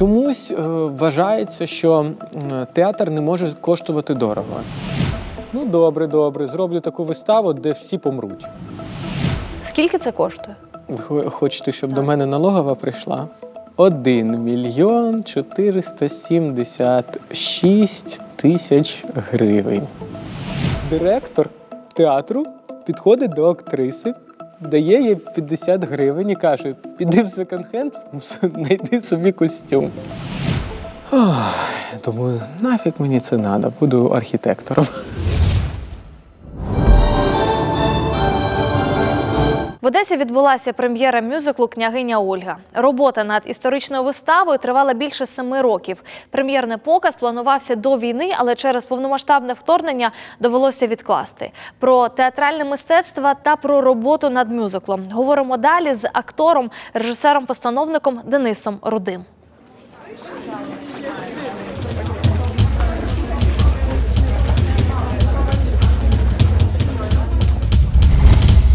Чомусь е, вважається, що театр не може коштувати дорого. Ну, добре, добре, зроблю таку виставу, де всі помруть. Скільки це коштує? Ви хочете, щоб до мене налогова прийшла? 1 мільйон 476 тисяч гривень. Директор театру підходить до актриси, дає їй 50 гривень і каже: піди в секонд-хенд, знайди собі костюм. Ох, думаю, нафіг мені це треба, буду архітектором. В Одесі відбулася прем'єра мюзиклу Княгиня Ольга. Робота над історичною виставою тривала більше семи років. Прем'єрний показ планувався до війни, але через повномасштабне вторгнення довелося відкласти. Про театральне мистецтво та про роботу над мюзиклом говоримо далі з актором, режисером-постановником Денисом Рудим.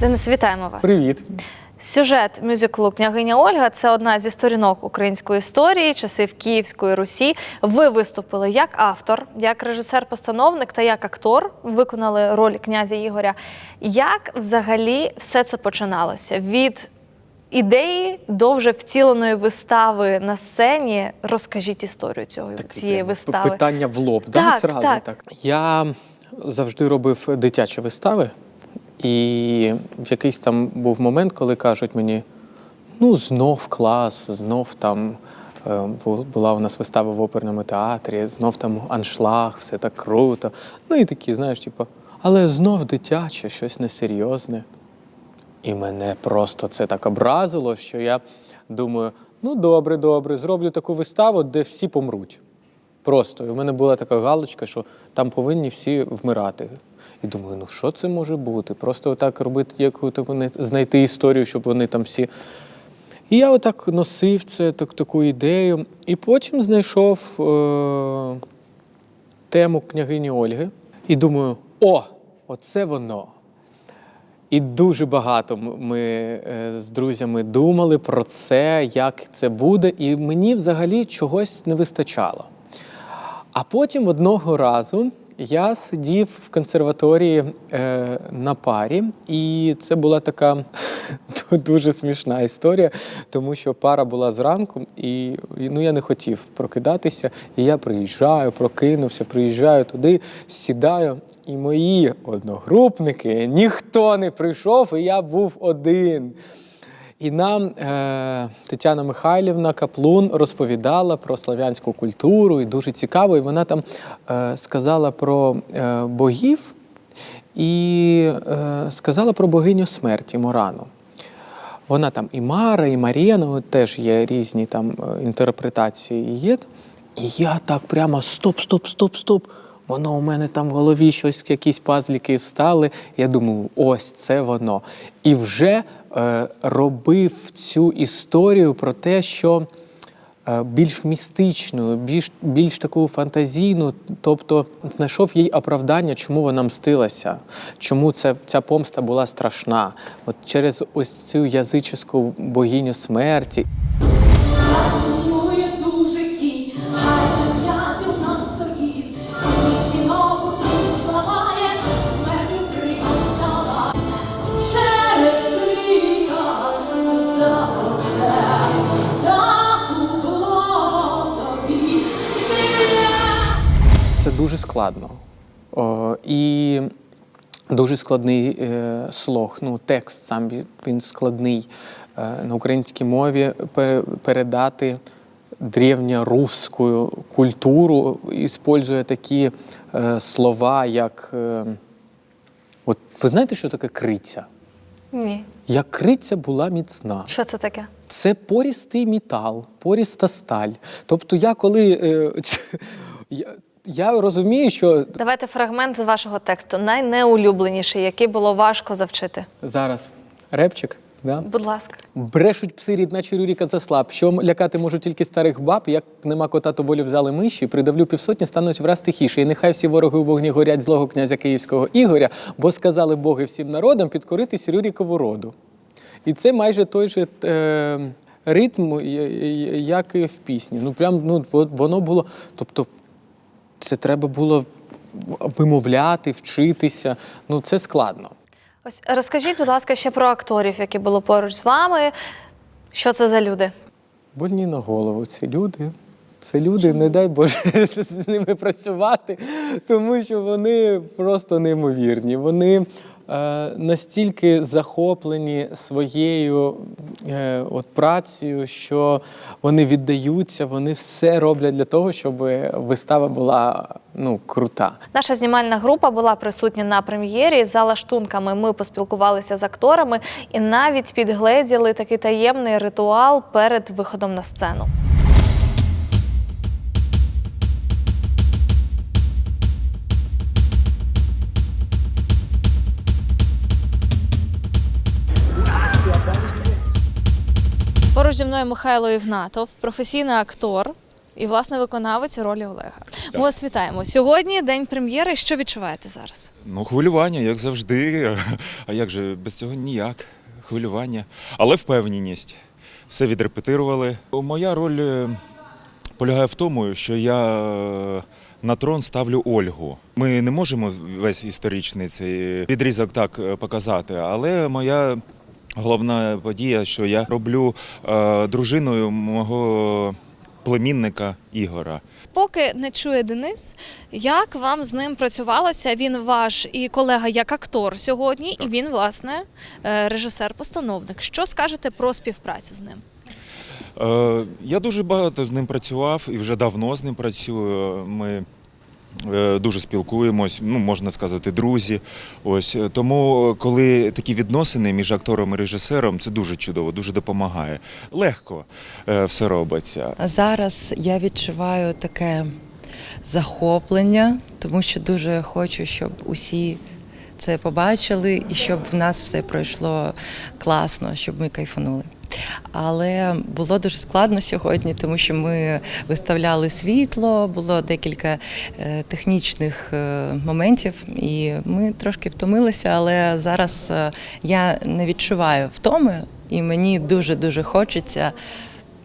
Денис, вітаємо вас. Привіт. Сюжет мюзиклу Княгиня Ольга це одна зі сторінок української історії, часів Київської Русі. Ви виступили як автор, як режисер-постановник та як актор. Виконали роль князя Ігоря. Як взагалі все це починалося? Від ідеї до вже втіленої вистави на сцені. Розкажіть історію цього Так, цієї вистави. Питання в лоб, да? Так, так. Я завжди робив дитячі вистави, і в якийсь там був момент, коли кажуть мені: ну, знов клас, знов там. е, Була у нас вистава в оперному театрі, знов там аншлаг, все так круто. Ну і такі, знаєш, типу, але знов дитяче, щось несерйозне. І мене просто це так образило, що я думаю: ну добре, добре, зроблю таку виставу, де всі помруть. Просто. І в мене була така галочка, що там повинні всі вмирати. І думаю, ну що це може бути? Просто отак робити, яку вони знайти історію, щоб вони там всі. І я отак носив це, так, таку ідею. І потім знайшов е- тему княгині Ольги. І думаю, о, оце воно. І дуже багато ми е, з друзями думали про це, як це буде, і мені взагалі чогось не вистачало. А потім одного разу я сидів в консерваторії е, на парі, і це була така дуже смішна історія, тому що пара була зранку, і, ну, я не хотів прокидатися. І я приїжджаю, прокинувся, приїжджаю туди, сідаю, і мої одногрупники ніхто не прийшов, і я був один. І нам е, Тетяна Михайлівна Каплун розповідала про славянську культуру, і дуже цікаво. І вона там е, сказала про е, богів і е, сказала про богиню смерті Морану. Вона там і Мара, і Марія, ну теж є різні там е, інтерпретації є. І я так прямо стоп, стоп, стоп, стоп. Воно у мене там в голові щось, якісь пазліки встали. Я думаю, ось це воно. І вже е, робив цю історію про те, що е, більш містичну, більш, більш таку фантазійну, тобто знайшов їй оправдання, чому вона мстилася, чому це, ця помста була страшна. От через ось цю язичську богиню смерті. Дуже складно. О, і дуже складний е, слог. Ну, текст сам він- складний. Е, на українській мові пере- передати древньоруську культуру, іспользує такі е, слова, як. Е, от ви знаєте, що таке криця? Ні. Як криця була міцна. Що це таке? Це порістий метал, поріста сталь. Тобто, я коли. Е, я, я розумію, що Давайте фрагмент з вашого тексту, найнеулюбленіший, який було важко завчити. зараз репчик, да? Будь ласка. Брешуть пси рідна чирюріка заслаб. Що лякати можуть тільки старих баб, як нема кота, то волю взяли миші, придавлю півсотні, стануть враз тихіше. І нехай всі вороги у вогні горять злого князя Київського Ігоря, бо сказали боги всім народам підкорити Сірюрікову роду. І це майже той же е, ритм, я- я- як і в пісні. Ну прям ну воно було. Тобто, це треба було вимовляти, вчитися. Ну це складно. Ось розкажіть, будь ласка, ще про акторів, які були поруч з вами. Що це за люди? Больні на голову. Це люди. Це люди, не дай Боже з ними працювати, тому що вони просто неймовірні. Вони настільки захоплені своєю е, от працею, що вони віддаються, вони все роблять для того, щоб вистава була ну, крута. Наша знімальна група була присутня на прем'єрі. За лаштунками ми поспілкувалися з акторами і навіть підгледіли такий таємний ритуал перед виходом на сцену. Поруч зі мною Михайло Ігнатов, професійний актор і власне виконавець ролі Олега. Ми вас вітаємо. Сьогодні день прем'єри. Що відчуваєте зараз? Ну, хвилювання, як завжди. А як же без цього ніяк. Хвилювання. Але впевненість. Все відрепетирували. Моя роль е, полягає в тому, що я е, на трон ставлю Ольгу. Ми не можемо весь історичний цей відрізок так е, показати, але моя. Головна подія, що я роблю е, дружиною мого племінника Ігора. Поки не чує Денис, як вам з ним працювалося? Він ваш і колега як актор сьогодні, і він, власне, е, режисер-постановник. Що скажете про співпрацю з ним? Е, Я дуже багато з ним працював і вже давно з ним працюю. Ми дуже спілкуємось, ну можна сказати, друзі. Ось е, тому, коли такі відносини між актором і режисером, це дуже чудово, дуже допомагає. Легко е, все робиться. Зараз я відчуваю таке захоплення, тому що дуже хочу, щоб усі це побачили і щоб в нас все пройшло класно, щоб ми кайфанули. Але було дуже складно сьогодні, тому що ми виставляли світло, було декілька е, технічних е, моментів, і ми трошки втомилися, але зараз е, я не відчуваю втоми, і мені дуже дуже хочеться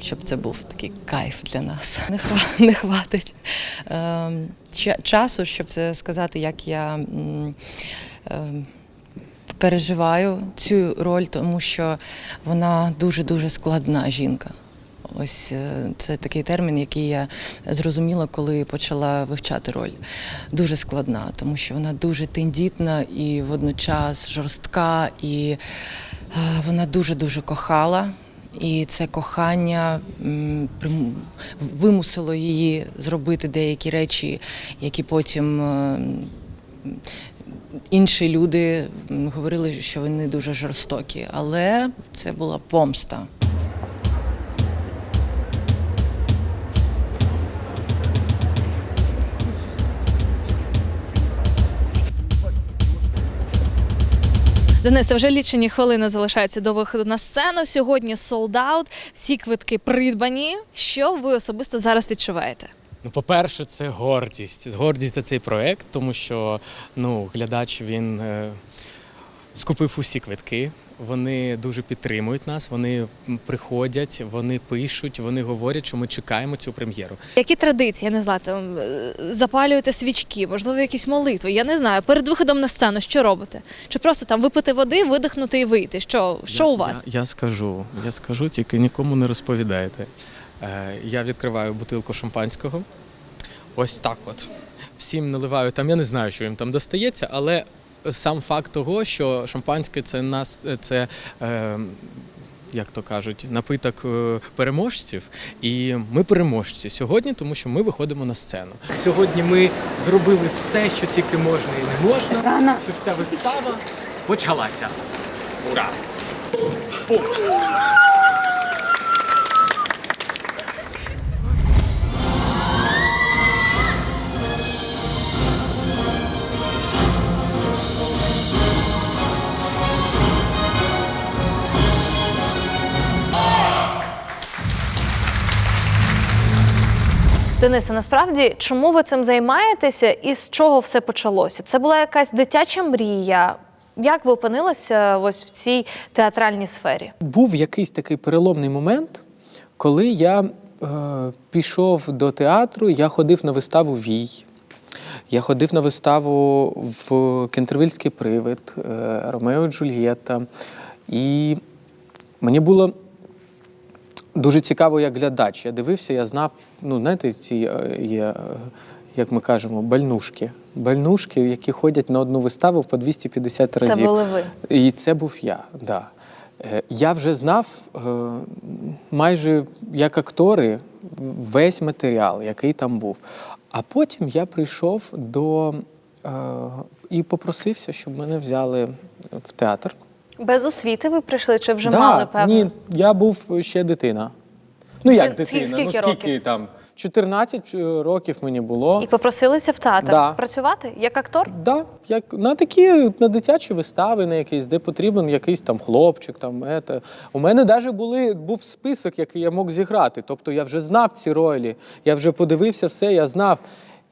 щоб це був такий кайф для нас. Не, хва- не хватить ча- часу, щоб сказати, як я ем, переживаю цю роль, тому що вона дуже-дуже складна жінка. Ось е, це такий термін, який я зрозуміла, коли почала вивчати роль. Дуже складна, тому що вона дуже тендітна і водночас жорстка, і е, вона дуже-дуже кохала. І це кохання вимусило її зробити деякі речі, які потім е, інші люди говорили, що вони дуже жорстокі. Але це була помста. Денисе, вже лічені хвилини залишаються до виходу на сцену. Сьогодні солдат, всі квитки придбані. Що ви особисто зараз відчуваєте? Ну, по-перше, це гордість. Гордість за цей проект, тому що ну, глядач він е, скупив усі квитки. Вони дуже підтримують нас, вони приходять, вони пишуть, вони говорять, що ми чекаємо цю прем'єру. Які традиції, я не знаю, там е, запалюєте свічки, можливо, якісь молитви. Я не знаю. Перед виходом на сцену що робите? Чи просто там випити води, видихнути і вийти? Що, що я, у вас? Я, я скажу, я скажу, тільки нікому не розповідайте. Е, я відкриваю бутилку шампанського. Ось так от. Всім наливаю там, я не знаю, що їм там достається, але сам факт того, що шампанське це нас це. Е, як то кажуть, напиток е, переможців, і ми переможці сьогодні, тому що ми виходимо на сцену. Сьогодні ми зробили все, що тільки можна і не можна, щоб ця вистава почалася. Ура! Денисе, насправді, чому ви цим займаєтеся і з чого все почалося? Це була якась дитяча мрія. Як ви опинилися ось в цій театральній сфері? Був якийсь такий переломний момент, Коли я е, пішов до театру, я ходив на виставу Вій. Я ходив на виставу в Кентервильський привид, е, Ромео і Джульєта. І мені було дуже цікаво, як глядач. Я дивився, я знав, ну, знаєте, ці е, є, е, як ми кажемо, бальнушки. Бальнушки, які ходять на одну виставу по 250 разів. Це були ви. І це був я, да. Е, Я вже знав майже як актори весь матеріал, який там був. А потім я прийшов до і попросився, щоб мене взяли в театр. Без освіти ви прийшли чи вже Да, мали певно? Ні, я був ще дитина. Ну як Ти- дитина? скільки ну скільки років? там? 14 років мені було. І попросилися в театр Да. працювати як актор? Да, як на такі на дитячі вистави, на якісь, де потрібен якийсь там хлопчик. Там ете. У мене навіть були був список, який я мог зіграти. Тобто я вже знав ці ролі, я вже подивився все, я знав.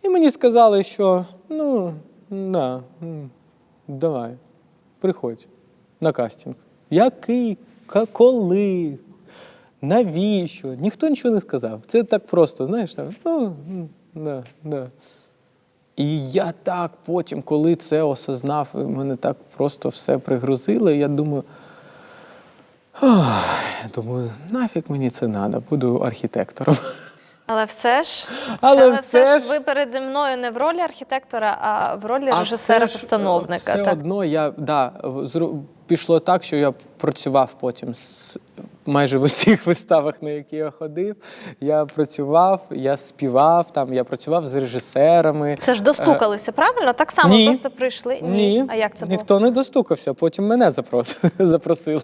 І мені сказали, що ну на, м, давай, приходь на кастинг. Який? Коли? Навіщо? Ніхто нічого не сказав. Це так просто, знаєш, там, ну, да, да. І я так потім, коли це осознав, мене так просто все пригрузило, я думаю. Я думаю, нафіг мені це треба, буду архітектором. Але все ж, Але але все, все ж ви переді мною не в ролі архітектора, а в ролі режисера-постановника. Все, е, так? все одно я да, зру- пішло так, що я працював потім з майже в усіх виставах, на які я ходив. Я працював, я співав там, я працював з режисерами. Це ж достукалися, правильно? Так само Ні. просто прийшли. Ні, А як це було? ніхто не достукався, потім мене запрос- запросили.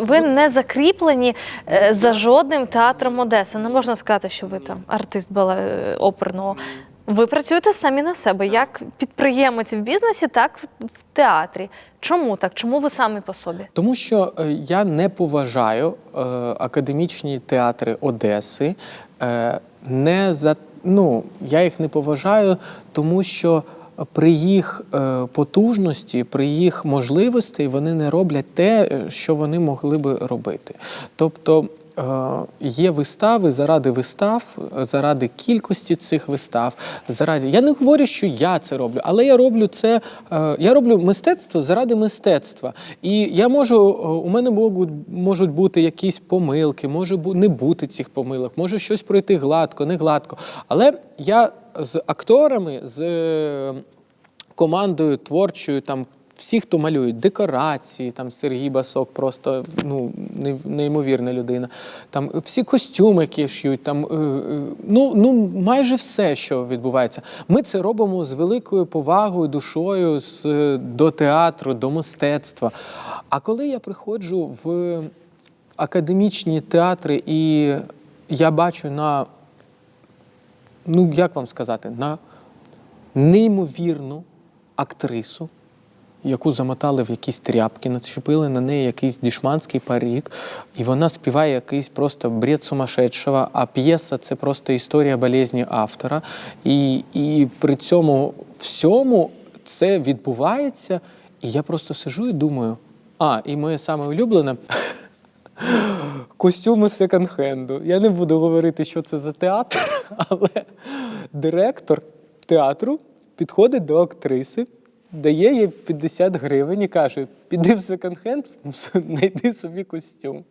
Ви не закріплені е, за жодним театром Одеси. Не можна сказати, що ви там артист бала е, оперного. Ви працюєте самі на себе, як підприємець в бізнесі, так в- в театрі. Чому так? Чому ви самі по собі? Тому що е, я не поважаю е, академічні театри Одеси. Е, не за, ну, я їх не поважаю, тому що при їх е, потужності, при їх можливостей вони не роблять те, е, що вони могли би робити. Тобто є вистави заради вистав, е, заради кількості цих вистав. Заради я не говорю, що я це роблю, але я роблю це. е, Я роблю мистецтво заради мистецтва. І я можу, е, у мене можуть, бути якісь помилки, може не бути цих помилок, може щось пройти гладко, не гладко. Але я з акторами, з е, командою творчою, там всі, хто малюють декорації, там Сергій Басок, просто ну, неймовірна людина. Там всі костюми, які шьють, там е, е, ну, ну майже все, що відбувається. Ми це робимо з великою повагою, душою з, е, до театру, до мистецтва. А коли я приходжу в академічні театри, і я бачу на ну як вам сказати, на неймовірну актрису, яку замотали в якісь тряпки, начепили на неї якийсь дішманський парік, і вона співає якийсь просто бред сумасшедшого, а п'єса це просто історія болезні автора. І, і при цьому всьому це відбувається, і я просто сижу і думаю, а, і моє саме улюблене. Костюми секонд-хенду. Я не буду говорити, що це за театр, але директор театру підходить до актриси, дає їй 50 гривень і каже: піди в секонд-хенд, знайди собі костюм.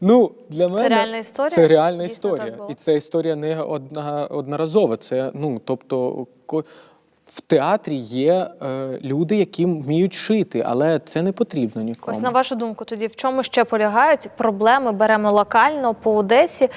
Ну, для мене реальна історія? Це реальна Дійсно історія. І це історія не одна, одноразова. Це, ну, тобто, в театрі є е, люди, які вміють шити, але це не потрібно нікому. Ось на вашу думку, тоді в чому ще полягають проблеми? Беремо локально по Одесі.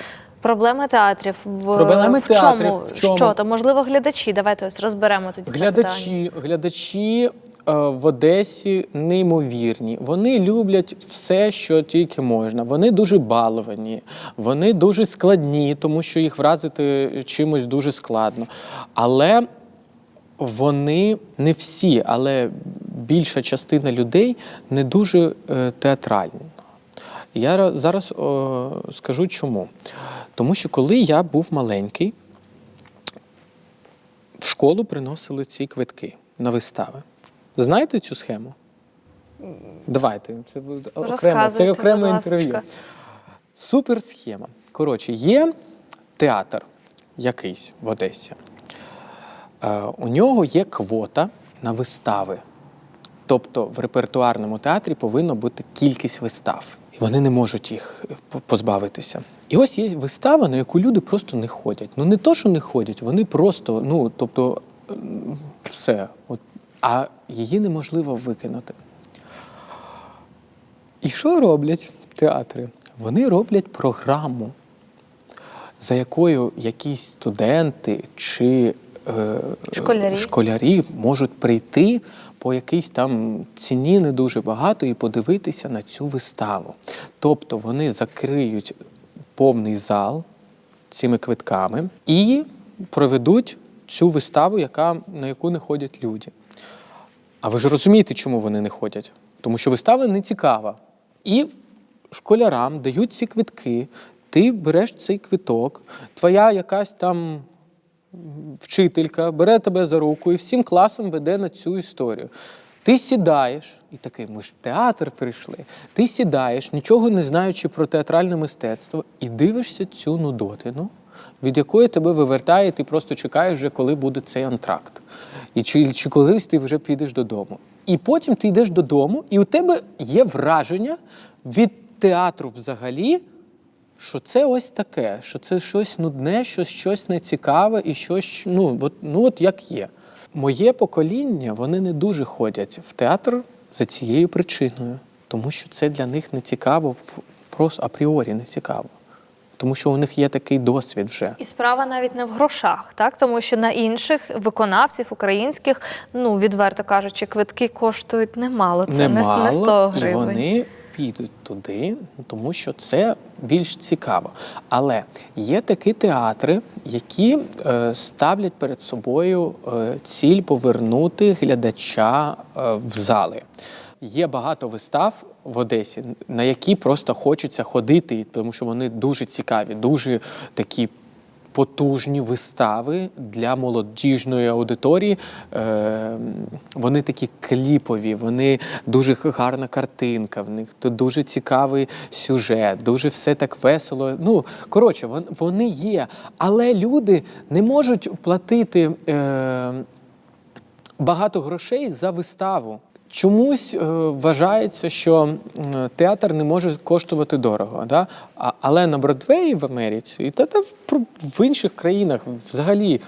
Проблеми театрів в, Проблеми в чому? театрів в чому? Що то можливо глядачі? Давайте ось розберемо тоді це питання. Глядачі, глядачі е, в Одесі неймовірні. Вони люблять все, що тільки можна. Вони дуже баловані, вони дуже складні, тому що їх вразити чимось дуже складно. Але вони не всі, але більша частина людей не дуже е, театральні. Я зараз о, скажу чому. Тому що коли я був маленький, в школу приносили ці квитки на вистави. Знаєте цю схему? Давайте, це буде окремо, це окреме інтерв'ю. Суперсхема. Коротше, є театр якийсь в Одесі. Е, у нього є квота на вистави. Тобто в репертуарному театрі повинна бути кількість вистав. І вони не можуть їх позбавитися. І ось є вистава, на яку люди просто не ходять. Ну не то, що не ходять, вони просто, ну тобто, все. От, а її неможливо викинути. І що роблять театри? Вони роблять програму, за якою якісь студенти чи е, Школярі. школярі можуть прийти по якійсь там ціні не дуже багато і подивитися на цю виставу. Тобто вони закриють повний зал цими квитками і проведуть цю виставу, яка, на яку не ходять люди. А ви ж розумієте, чому вони не ходять? Тому що вистава не цікава. І школярам дають ці квитки, ти береш цей квиток, твоя якась там вчителька бере тебе за руку і всім класом веде на цю історію. Ти сідаєш, і такий, ми ж в театр прийшли. Ти сідаєш, нічого не знаючи про театральне мистецтво, і дивишся цю нудотину, від якої тебе вивертає, і ти просто чекаєш, вже, коли буде цей антракт. І чи, чи колись ти вже підеш додому. І потім ти йдеш додому, і у тебе є враження від театру взагалі, що це ось таке, що це щось нудне, щось, щось нецікаве і щось, ну от, ну от як є. Моє покоління, вони не дуже ходять в театр за цією причиною, тому що це для них не цікаво, просто апріорі не цікаво. Тому що у них є такий досвід вже. І справа навіть не в грошах, так тому що на інших виконавців українських, ну відверто кажучи, квитки коштують немало. Це не, Немало, не 100 і вони підуть туди, тому що це більш цікаво. Але є такі театри, які е, ставлять перед собою е, ціль повернути глядача е, в зали. Є багато вистав в Одесі, на які просто хочеться ходити, тому що вони дуже цікаві, дуже такі потужні вистави для молодіжної аудиторії. Е, вони такі кліпові, вони дуже гарна картинка, в них тут дуже цікавий сюжет, дуже все так весело. Ну, коротше, вони є. Але люди не можуть платити. Е, багато грошей за виставу. Чомусь е, вважається, що театр не може коштувати дорого. Да? А, але на Бродвеї в Америці і та, та в, в інших країнах взагалі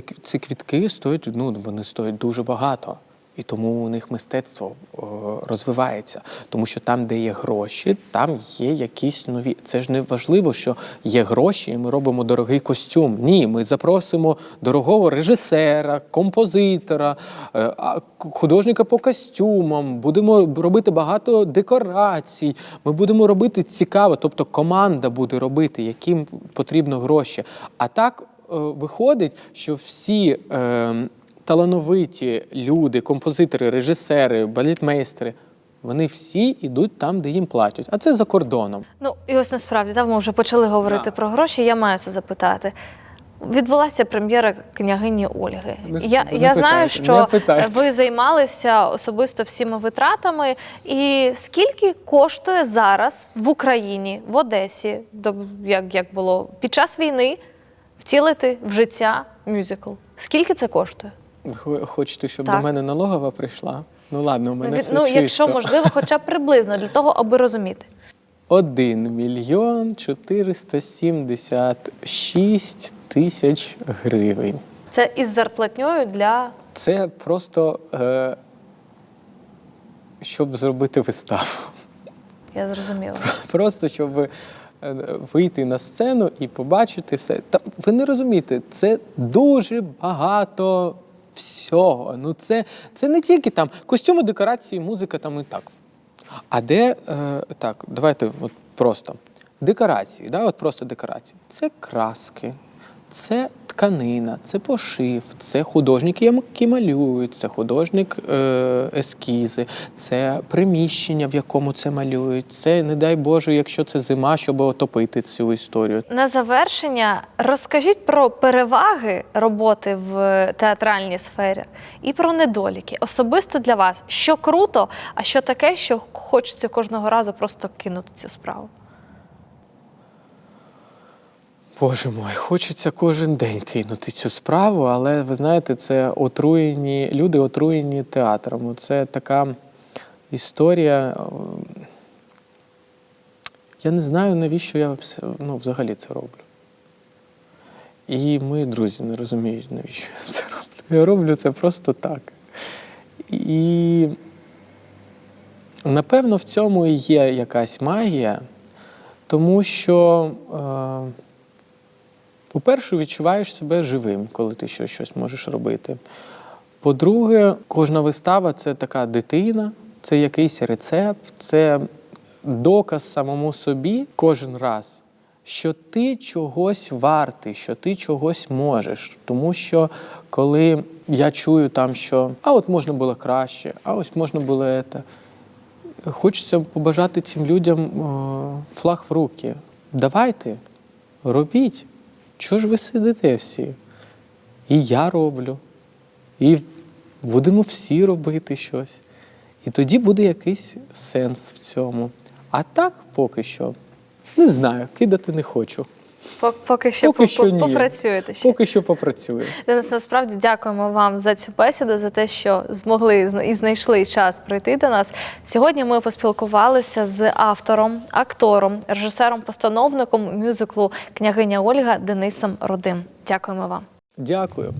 к- ці квітки стоять, ну, вони стоять дуже багато. І тому у них мистецтво е, розвивається. Тому що там, де є гроші, там є якісь нові. Це ж не важливо, що є гроші, і ми робимо дорогий костюм. Ні, ми запросимо дорогого режисера, композитора, е, художника по костюмам, будемо робити багато декорацій. Ми будемо робити цікаво, тобто команда буде робити, яким потрібно гроші. А так е, виходить, що всі. Талановиті люди, композитори, режисери, балетмейстери, вони всі йдуть там, де їм платять. А це за кордоном. Ну і ось насправді так, ми вже почали говорити Да. про гроші. Я маю це запитати. Відбулася прем'єра княгині Ольги. Не я не я знаю, що ви займалися особисто всіма витратами. І скільки коштує зараз в Україні, в Одесі, до- як, як було під час війни, втілити в життя мюзикл? Скільки це коштує? Хочете, щоб Так. до мене налогова прийшла? Ну ладно, у мене Ну, від- все ну, чисто. якщо можливо, хоча б приблизно для того, аби розуміти. 1 мільйон 476 тисяч гривень. Це із зарплатньою для Це просто е, щоб зробити виставу. я зрозуміла. Просто щоб е, вийти на сцену і побачити все. Та ви не розумієте, це дуже багато всього. Ну це, це не тільки там костюми, декорації, музика там і так. А де е, так, давайте от просто декорації, да, от просто декорації. Це краски, це тканина, це пошив, це художники, які малюють, це художник е, ескізи, це приміщення, в якому це малюють. Це, не дай Боже, якщо це зима, щоб отопити цю історію. На завершення розкажіть про переваги роботи в театральній сфері і про недоліки. Особисто для вас, що круто, а що таке, що хочеться кожного разу просто кинути цю справу. Боже мой, хочеться кожен день кинути цю справу, але ви знаєте, це отруєні люди, отруєні театром. Це така історія. е, Я не знаю, навіщо я ну, взагалі це роблю. І мої друзі не розуміють, навіщо я це роблю. Я роблю це просто так. І напевно в цьому і є якась магія, тому що, е, по-перше, відчуваєш себе живим, коли ти щось, щось можеш робити. По-друге, кожна вистава це така дитина, це якийсь рецепт, це доказ самому собі кожен раз, що ти чогось вартий, що ти чогось можеш. Тому що коли я чую там, що а от можна було краще, а ось можна було це. Хочеться побажати цим людям е, флаг в руки. Давайте, робіть. Чого ж ви сидите всі? І я роблю, і будемо всі робити щось. І тоді буде якийсь сенс в цьому. А так поки що не знаю, кидати не хочу. Пок- Поки що, Поки по- що по- ні. попрацюєте ще. Поки що попрацюю. Денис, насправді дякуємо вам за цю бесіду, за те, що змогли і знайшли час прийти до нас. Сьогодні ми поспілкувалися з автором, актором, режисером-постановником мюзиклу Княгиня Ольга Денисом Рудим. Дякуємо вам. Дякую.